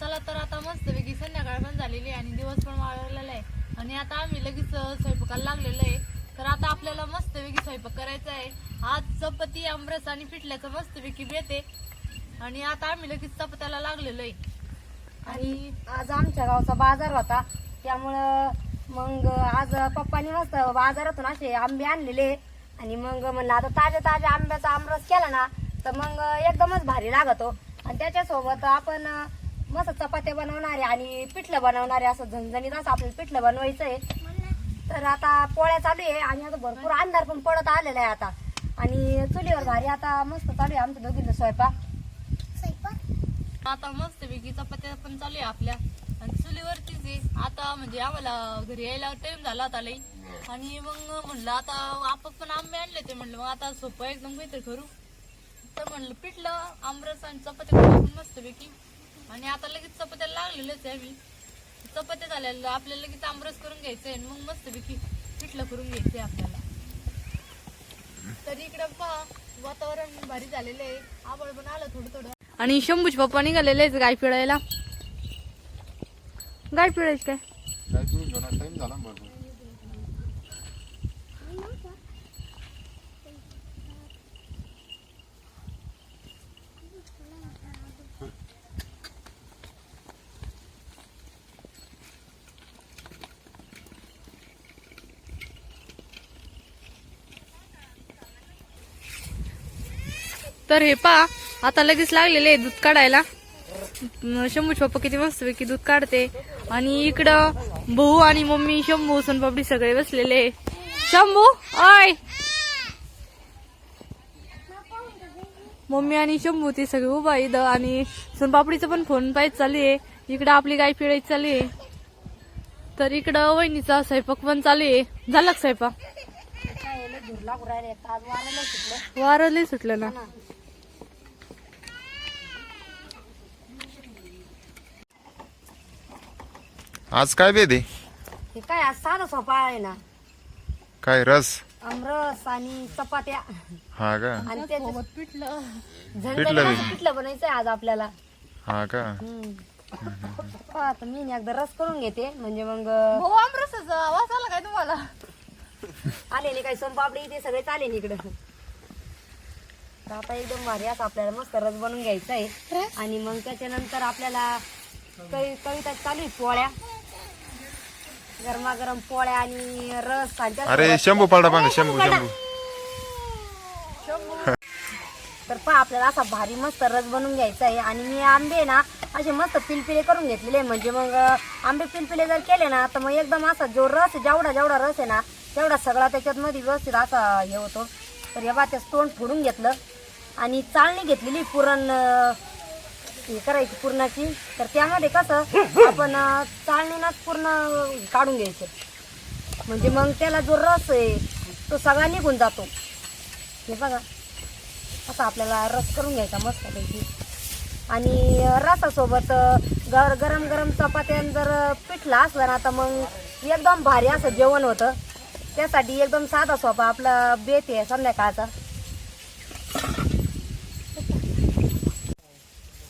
चला तर आता मस्तपैकी संध्याकाळ पण झालेली आहे आणि दिवस पण वाळलेला आहे. आणि आता आम्ही लगेच स्वयंपाकाला लागलेलो आहे. तर आता आपल्याला मस्तपैकी स्वयंपाक करायचा आहे. आज चपाती आमरस आणि पिठल्याचं मस्तपैकी वेगळी आहे आणि आता आम्ही लगेच चपात्याला लागलेलो आहे. आणि आज आमच्या गावचा बाजार होता. त्यामुळं मग आज पप्पानी मस्त बाजारातून असे आंबे आणलेले. आणि मग म्हणलं आता ताज्या ताज्या आंब्याचा आमरस केला ना तर मग एकदमच भारी लागतो. आणि त्याच्यासोबत आपण मस्त चपात्या बनवणारे आणि पिठलं बनवणारे असं झणझणीत असं आपल्याला पिठलं बनवायचं आहे तर आता पोळ्या चालू आहे आणि आता भरपूर अंधार पण पडत आलेला आहे आता. आणि चुलीवर भारी आता मस्त चालू आहे आमच्या दोघींचा स्वयंपाक. आता मस्तपैकी चपात्या पण चालू आहे आपल्या. आणि चुलीवरतीच आहे. आता म्हणजे आम्हाला घरी यायला टाइम झाला आता लई. आणि मग म्हणलं आता आपण पण आंबे आणले ते म्हणलं मग आता सोपं एकदम काहीतरी करू. तर म्हणलं पिठलं आमरस आणि चपात्या मस्त आपण मस्तपैकी आणि आता लगेच चपात्याला लागलेलंच आहे आम्ही चपात्या झाल्या आपल्याला लगेच आमरस करून घ्यायचंय आणि मग मस्तपैकी पिठलं करून घ्यायचंय आपल्याला. तर इकडं पहा वातावरण भारी झालेलं आहे. आबळ पण आलं थोडं थोडं. आणि शंभूच पप्पा निघालेलेच गाय पिळायला. गाय पिळायच काय? टाइम झाला तर हे पा आता लगेच लागलेले दूध काढायला. शंभूच पप्पा किती मस्त पैकी दूध काढते. आणि इकडं भाऊ आणि मम्मी शंभू सोनपापडी सगळे बसलेले. शंभू आय मम्मी आणि शंभू ते सगळे उभा इथं. आणि सोनपापडीचा पण फोन पाहिजे चालू आहे. इकडं आपली गाय पिळायची चालू आहे. तर इकडं वहिनीचा स्वयंपाक पण चालू आहे. झाला स्वयंपाक? वारं लय सुटलं. ना. आज काय बेद आहे? हे काय आज साधा सोपा आहे ना. काय रस? आमरस आणि चपात्या. हा का? आणि ते पिठलं. झणझणीत असं पिठलं बनायचंय आज आपल्याला. हा का? हम्म. पहा आता मी ना एकदा रस करून घेते. म्हणजे मग भाऊ आमरसाचा आवाज आला काय तुम्हाला? आले नाही काही सोनपापडी ते सगळे चाले इकडं. तर आता एकदम भारी असं आपल्याला मस्त रस बनवून घ्यायचा आहे आणि मग त्याच्यानंतर आपल्याला कवि कविता चालू आहे पोळ्या. गरमागरम पोळ्या आणि रस आणि अरे शंभू पाडा पांग शंभू शंभू. तर पहा आपल्याला असा भारी मस्त रस बनवून घ्यायचा आहे. आणि मी आंबे ना असे मस्त पिलपिले करून घेतलेले आहे. म्हणजे मग अं, आंबे पिलपिले जर केले ना तर मग एकदम असा जो रस जेवढा जेवढा रस आहे ना तेवढा सगळा त्याच्यात मध्ये व्यवस्थित असा हे होतो. तर हे बा तोंड फोडून घेतलं. आणि चाळणी घेतलेली पुरण अं, हे करायची पुरणाची. तर त्यामध्ये कसं आपण अं, पूर्ण काढून घ्यायचं. म्हणजे मग त्याला जो रस आहे तो सगळा निघून जातो. हे बघा. असा आपल्याला रस करून घ्यायचा मस्तपैकी. आणि रसासोबत गर गरम गरम चपात्यान जर पिठला असला ना तर मग एकदम भारी असं जेवण होतं. त्यासाठी एकदम साधा सोपा आपला बेत आहे संध्याकाळचा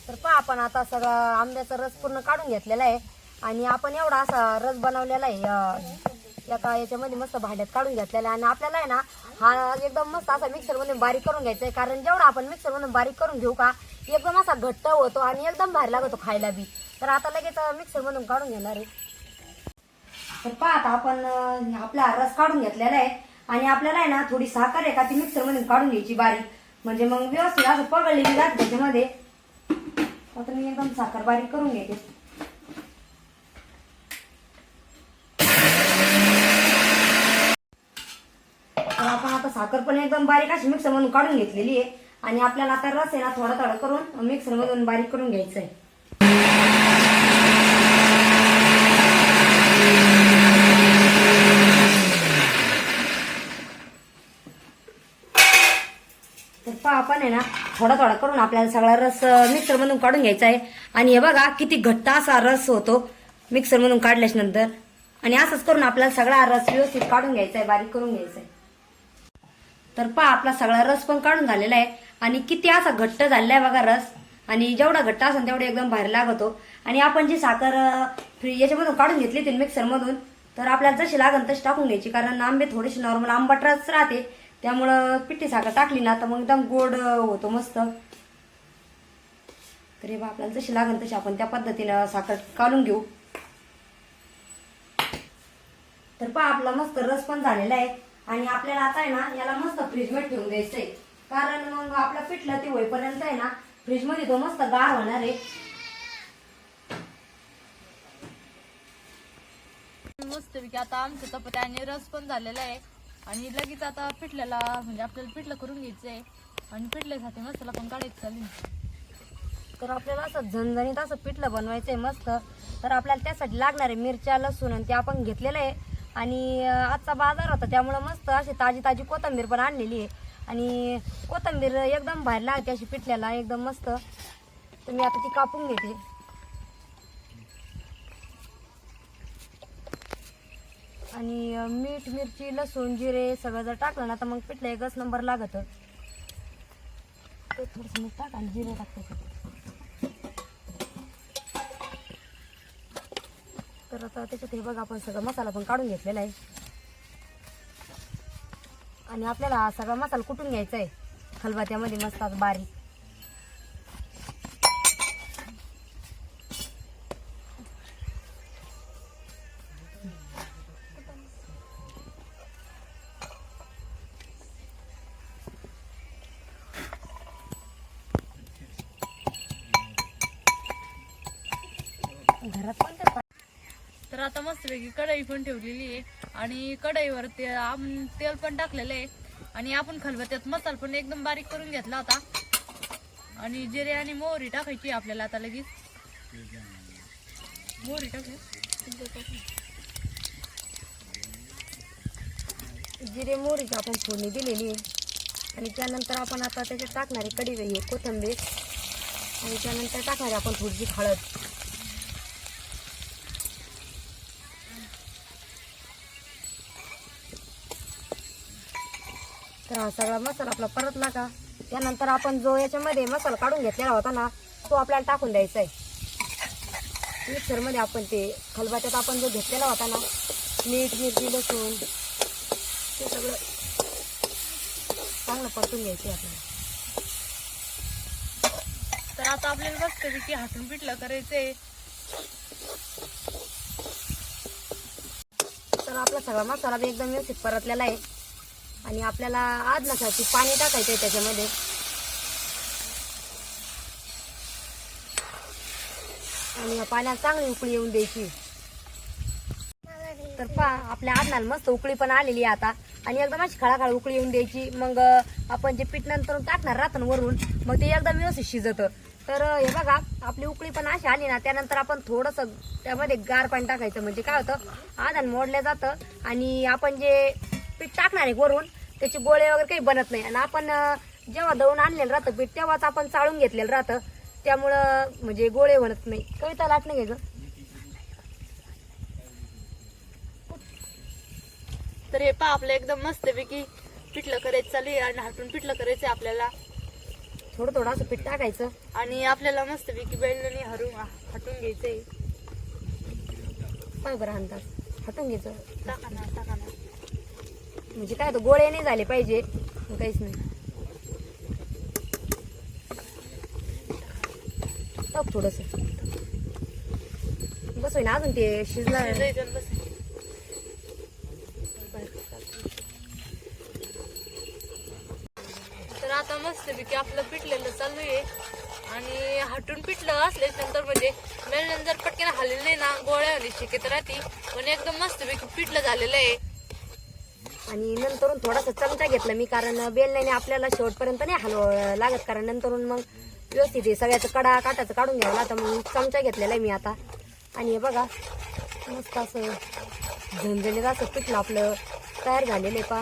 तर पहा आपण आता सगळा आंब्याचा रस पूर्ण काढून घेतलेला आहे. आणि आपण एवढा असा रस बनवलेला आहे एका याच्यामध्ये मस्त भांड्यात काढून घेतलेला आहे. आणि आपल्याला आहे ना हा एकदम मस्त असा मिक्सर बारीक करून घ्यायचा आहे. कारण जेवढा आपण मिक्सर मधून बारीक करून घेऊ का एकदम असा घट्ट होतो आणि एकदम भारी लागतो खायला बी. तर आता लगेच मिक्सर मधून काढून घेणार आहे. तर पहा आता आपण आपला रस काढून घेतलेला आहे. आणि आपल्याला आहे ना थोडी साखर आहे का ती काढून घ्यायची बारीक. म्हणजे मग व्यवस्थित असं पगडलेली जात त्याच्यामध्ये. आता मी एकदम साखर बारीक करून घेते. तर आपण आता साखर पण एकदम बारीक अशी मिक्सर मधून काढून घेतलेली आहे. आणि आपल्याला आता रस आहे ना थोडा थोडा करून मिक्सर मधून बारीक करून घ्यायचं आहे तर पहा आपण आहे ना थोडा थोडा करून आपल्याला सगळा रस मिक्सर मधून काढून घ्यायचा आहे. आणि हे बघा किती घट्ट असा रस होतो मिक्सर मधून काढल्याच्या नंतर. आणि असंच करून आपल्याला सगळा रस व्यवस्थित काढून घ्यायचा आहे बारीक करून घ्यायचा आहे. तर पहा आपला सगळा रस पण काढून झालेला आहे. आणि किती असा घट्ट झालेला आहे बघा रस. आणि जेवढा घट्ट असेल तेवढा एकदम बाहेर लागतो. आणि आपण जी साखर फ्री याच्यामधून काढून घेतली ती मिक्सरमधून तर आपल्याला जशी लागेल तशी टाकून घ्यायची. कारण आंबे थोडेसे नॉर्मल आंबटच राहते. त्यामुळं पिठी साखर टाकली ना तर मग एकदम गोड होतो मस्त. तरी बा आपल्याला जशी लागेल तशी आपण त्या पद्धतीनं साखर काढून घेऊ. तर पहा आपला मस्त रस पण झालेला आहे. आणि आपल्याला आता आहे ना याला मस्त फ्रीजमध्ये ठेवून द्यायचं आहे कारण मग आपला पिठलं ते होईपर्यंत आहे ना फ्रीजमध्ये तो मस्त गार होणार आहे. मस्त आता आमचं चपात्या आणि रस पण झालेला आहे. आणि लगेच आता पिठल्याला म्हणजे आपल्याला पिठलं करून घ्यायचं आहे आणि पिठल्यासाठी मसाला पण काढायचं चालेल तर आपल्याला असं झणझणीत असं पिठलं बनवायचं आहे मस्त. तर आपल्याला त्यासाठी लागणारे मिरच्या लसूण आणि ते आपण घेतलेलं आहे. आणि आजचा बाजार होता त्यामुळं मस्त अशी ताजी ताजी कोथिंबीर पण आणलेली आहे. आणि कोथिंबीर एकदम बाहेर लागते अशी पिठल्याला एकदम मस्त. तर मी आता ती कापून घेते. आणि मीठ मिरची लसूण जिरे सगळं जर टाकलं ना तर मग पिठलं एकच नंबर लागत. ते थोडंसं मीठ टाक आणि जिरे टाकते तर आता त्याच्यात हे बघा आपण सगळा मसाला पण काढून घेतलेला आहे. आणि आपल्याला हा सगळा मसाला कुठून घ्यायचा आहे? खलबत्त्यामध्ये मस्त बारीक. घरात पण ते तर आता मस्तपैकी कढई पण ठेवलेली आहे. आणि कढईवर ते आम तेल पण टाकलेलं आहे. आणि आपण खलबत्त्यात मसाला पण एकदम बारीक करून घेतला होता. आणि जिरे आणि मोहरी टाकायची आपल्याला आता लगेच. मोहरी टाकली जिरे मोहरीची आपण फोडणी दिलेली आहे. आणि त्यानंतर आपण आता त्याच्यात टाकणारे कढी कोथिंबीर. आणि त्यानंतर टाकणारे आपण थोडीशी हळद. तर हा सगळा मसाला आपला परतला का त्यानंतर आपण जो याच्यामध्ये मसाला काढून घेतलेला होता ना तो आपल्याला टाकून द्यायचा आहे मिक्सरमध्ये आपण ते खलबत्त्यात आपण जो घेतलेला होता ना मीठ मिरची लसूण ते सगळं चांगलं परतून घ्यायचं आहे आपल्याला. तर आता आपल्याला मस्तपैकी हातून पिठलं करायचंय. तर आपला सगळा मसाला एकदम व्यवस्थित परतलेला आहे. आणि आपल्याला आदनासाठी पाणी टाकायचं आहे त्याच्यामध्ये. आणि या पाण्यात चांगली उकळी येऊन द्यायची. तर पा आपल्या आदनाला मस्त उकळी पण आलेली आहे आता. आणि एकदम अशी खळाखळ उकळी येऊन द्यायची. मग आपण जे पीठ नंतर टाकणार रातन वरून मग ते एकदम व्यवस्थित शिजतं. तर हे बघा आपली उकळी पण अशी आली ना त्यानंतर आपण थोडंसं त्यामध्ये गार पाणी टाकायचं. म्हणजे काय होतं आदान मोडलं जातं. आणि आपण जे पीठ टाकणार आहे वरून. त्याचे गोळे वगैरे काही बनत नाही. आणि आपण जेव्हा दळून आणलेलं राहतं पीठ तेव्हाच आपण चाळून घेतलेलं राहतं. त्यामुळं म्हणजे गोळे बनत नाही. कविता लाटणं घ्यायचं तर हे पा आपलं एकदम मस्तपैकी पिठलं करायचं चालू आहे आणि हातून पिठलं करायचं आपल्याला. थोडं थोडं असं पीठ टाकायचं. आणि आपल्याला मस्तपैकी बेलने हरू हटून घ्यायचंय. बरं अंदाज हटून घ्यायचं. टाका ना टाका ना. म्हणजे काय होतं गोळे नाही झाले पाहिजे. काहीच नाही. टाक थोडस. बस होईना अजून ते शिजणार तर आता मस्तपैकी आपलं पिटलेलं चालू आहे. आणि हटून पिटलं असल्याच्या नंतर म्हणजे मेल जर पटकन हल्लेलं नाही ना गोळ्या होणे शिकत राहते. पण एकदम मस्तपैकी पिठलं झालेलं आहे. आणि नंतरून थोडासा चमचा घेतला मी कारण बेलण्याने आपल्याला शेवटपर्यंत नाही हलव लागत कारण नंतरून मग व्यवस्थित हे सगळ्याचं कडा काटाचं काढून घ्यावं आता मग चमचा घेतलेला आहे मी आता. आणि हे बघा मस्त असं झणझणीत असं पिठलं आपलं तयार झालेलं आहे पा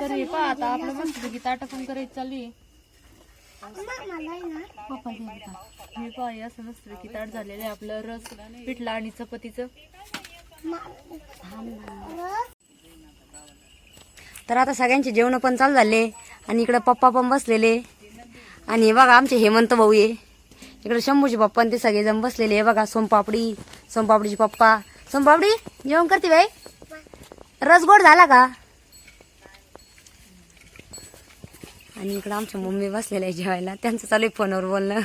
तर हे पहा आता आपलं मस्तपैकी ताटं ताटकून करायचं चालू आहे? पप्पा हे पहा हे असं मस्तपैकी ताट झालेलं आहे आपलं रस पिठलं आणि चपातीचं. तर आता सगळ्यांचे जेवण पण चालू झाले आणि इकडे पप्पा पण बसलेले. आणि हे बघा आमचे हेमंत भाऊ आहे इकडे शंभूचे पप्पा आणि ते सगळेजण बसलेले. हे बघा सोमपापडी सोमपापडीचे पप्पा. सोमपापडी जेवण करते बाई. रसगोड झाला का? आणि इकडे आमच्या मम्मी बसलेल्या आहे जेवायला. त्यांचं चालू आहे फोनवर बोलणं.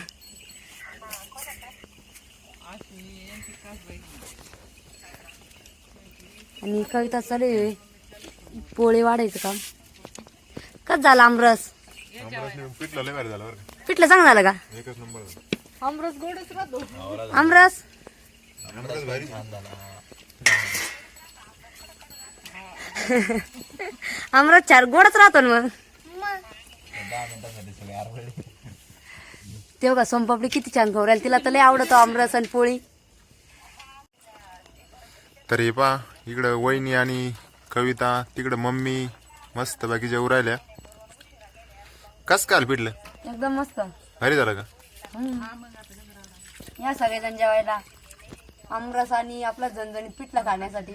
आणि कविता चालू आहे. पोळे वाढायचं काम. कस झालं आमरस? पिठलं लय भारी झालं बरं का. पिठलं चांगलं झालं का? एकच नंबर आमरस गोडच राहतो. आमरस? भारी. आमरस चार गोडच राहतो ना मग. तेव्हा का सोमपापडी किती छान खाऊ राहील. तिला तर लय आवडतो आमरस आणि पोळी. तर हे पा इकडं वहिनी आणि कविता तिकडं मम्मी मस्त बाकी जेवू राहिल्या. कस काल पिठलं? एकदम मस्त. भारी झालं का? या सगळेजण जेवायला. आमरस आणि आपला झणझणीत पिठलं खाण्यासाठी.